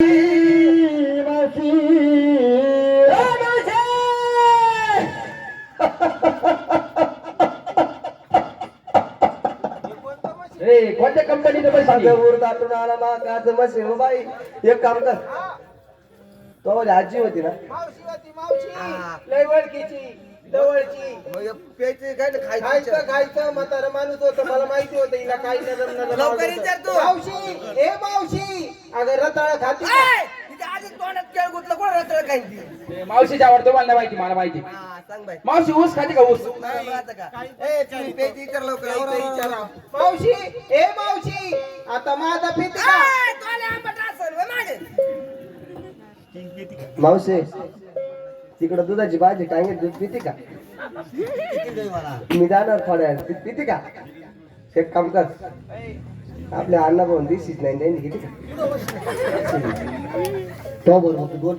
मावशी ओ मावशे! रे कोणत्या कंपनीचं पैसे दाटून आला मा काच मसे हो बाई एक काम कर. तो माझी आजी होती ना? मावशी होती मावशी. हा. लय ओळखीची जवळची मग प्यायचे काय ना खायचं? खायचं म्हातारं माणूस होतं मला माहिती होतं हिला नजर लवकर विचार तू. मावशी ए मावशी. अगं रताळ खाती आधी तोंडात केळ गुतलं कोण रताळ ती? ते मावशीची आवडतो मला नाही माहिती मला माहिती हा, सांग बाई मावशी ऊस खाते का ऊस आता का? ए, प्यायचे विचार लवकर. मावशी ए मावशी आता माझा पिती का ए, तो आले आंबट असेल, होय मागे. मावशे तिकडं दुधाची भाजी टांगे दूध पिते का किती देऊ मला? मी जाणार थोड्या वेळात. पिते का एक काम कर आपल्या अण्णा भाऊन दिसीच नाही नाही घेते का तो बरोबर दोन